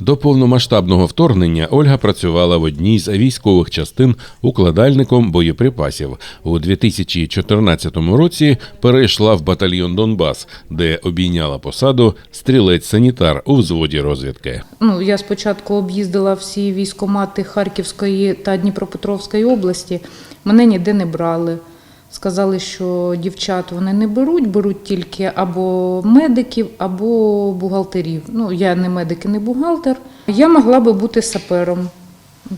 До повномасштабного вторгнення Ольга працювала в одній з військових частин укладальником боєприпасів. У 2014 році перейшла в батальйон Донбас, де обійняла посаду стрілець-санітар у взводі розвідки. Ну, я спочатку об'їздила всі військомати Харківської та Дніпропетровської області. Мене ніде не брали. Сказали, що дівчат вони не беруть, беруть тільки або медиків, або бухгалтерів. Ну, я не медик і не бухгалтер. Я могла би бути сапером,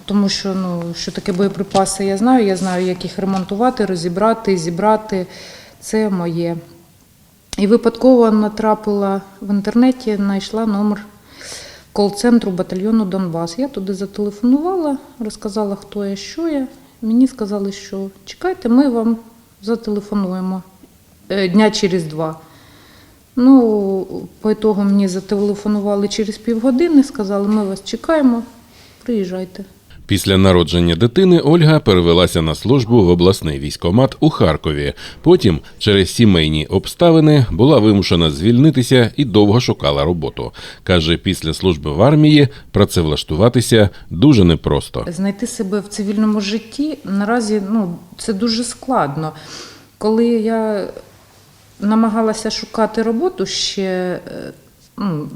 тому що ну, що таке боєприпаси, я знаю. Я знаю, як їх ремонтувати, розібрати, зібрати. Це моє. І випадково натрапила в інтернеті, знайшла номер кол-центру батальйону Донбас. Я туди зателефонувала, розказала, хто я, що я. Мені сказали, що чекайте, ми вам зателефонуємо е, дня через два. Ну, по ітогу мені зателефонували через півгодини, сказали, ми вас чекаємо, приїжджайте. Після народження дитини Ольга перевелася на службу в обласний військомат у Харкові. Потім, через сімейні обставини, була вимушена звільнитися і довго шукала роботу. каже, після служби в армії працевлаштуватися дуже непросто. Знайти себе в цивільному житті наразі ну, це дуже складно. Коли я намагалася шукати роботу ще, е,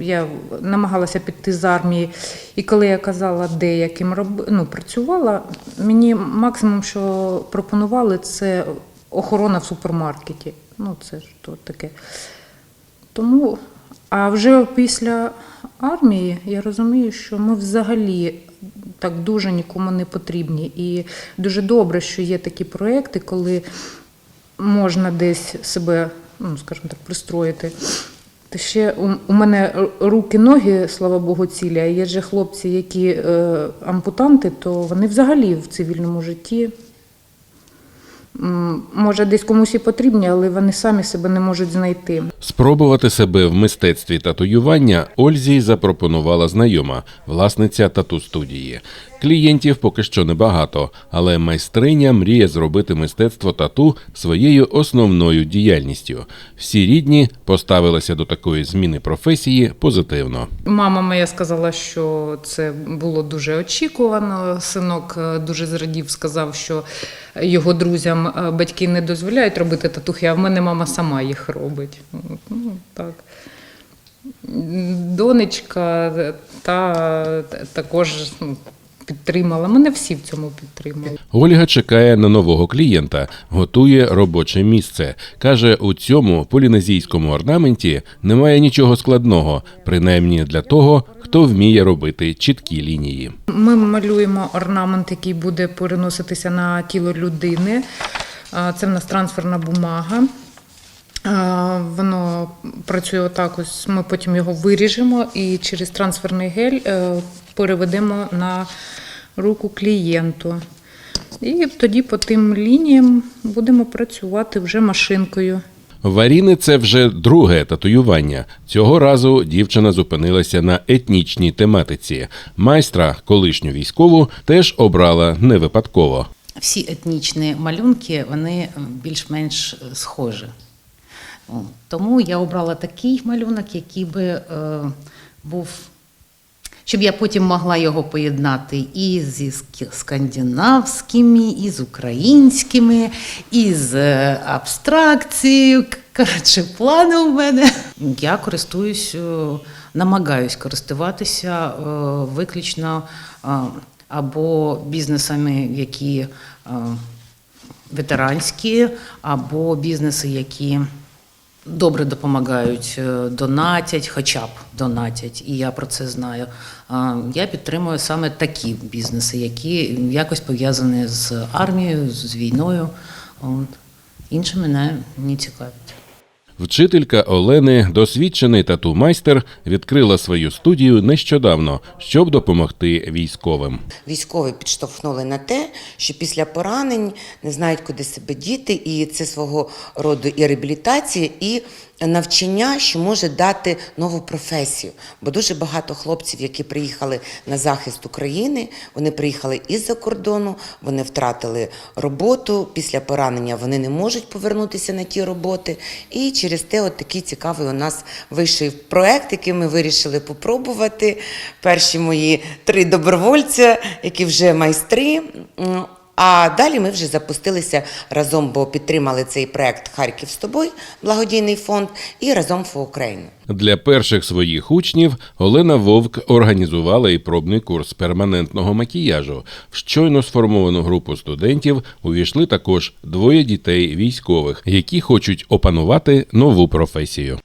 я намагалася піти з армії, і коли я казала, де я ким роб... ну, працювала, мені максимум, що пропонували, це охорона в супермаркеті. Ну, це ж то таке. Тому, а вже після армії я розумію, що ми взагалі так дуже нікому не потрібні. І дуже добре, що є такі проекти, коли можна десь себе, ну скажімо так, пристроїти. Та ще у, мене руки, ноги, слава Богу, цілі, а є же хлопці, які е, ампутанти, то вони взагалі в цивільному житті. Може, десь комусь і потрібні, але вони самі себе не можуть знайти. Спробувати себе в мистецтві татуювання Ользі запропонувала знайома, власниця тату-студії. Клієнтів поки що небагато, але майстриня мріє зробити мистецтво тату своєю основною діяльністю. Всі рідні поставилися до такої зміни професії позитивно. Мама моя сказала, що це було дуже очікувано. Синок е, дуже зрадів, сказав, що його друзям е, батьки не дозволяють робити татухи, а в мене мама сама їх робить. Ну, так. Донечка та також ну, підтримала. Мене всі в цьому підтримали. Ольга чекає на нового клієнта, готує робоче місце. Каже, у цьому полінезійському орнаменті немає нічого складного, принаймні для того, хто вміє робити чіткі лінії. Ми малюємо орнамент, який буде переноситися на тіло людини. Це в нас трансферна бумага. Воно працює отак. Ось ми потім його виріжемо і через трансферний гель е, переведемо на руку клієнту. І тоді по тим лініям будемо працювати вже машинкою. В Аріни це вже друге татуювання. Цього разу дівчина зупинилася на етнічній тематиці. Майстра, колишню військову, теж обрала не випадково. всі етнічні малюнки вони більш-менш е, схожі. Тому я обрала такий малюнок, який би е, був, щоб я потім могла його поєднати і зі скандинавськими, і з українськими, і з е, абстракцією. Коротше, плани у мене. Я користуюсь, е, намагаюсь користуватися е, виключно або бізнесами, які ветеранські, або бізнеси, які добре допомагають, е, донатять, хоча б донатять, і я про це знаю. Я підтримую саме такі бізнеси, які якось пов'язані з армією, з війною. Інше мене не цікавить. Вчителька Олени, досвідчений тату-майстер, відкрила свою студію нещодавно, щоб допомогти військовим. Військові підштовхнули на те, що після поранень не знають, куди себе діти, і це свого роду і реабілітація, і навчання, що може дати нову професію. Бо дуже багато хлопців, які приїхали на захист України, вони приїхали із-за кордону, вони втратили роботу. Після поранення вони не можуть повернутися на ті роботи. І через те, от такий цікавий у нас вийшов проект, який ми вирішили попробувати. Перші мої три добровольця, які вже майстри. А далі ми вже запустилися разом, бо підтримали цей проект Харків з тобою, благодійний фонд, і разом for Україну. Для перших своїх учнів Олена Вовк організувала і пробний курс перманентного макіяжу. В щойно сформовану групу студентів увійшли також двоє дітей військових, які хочуть опанувати нову професію.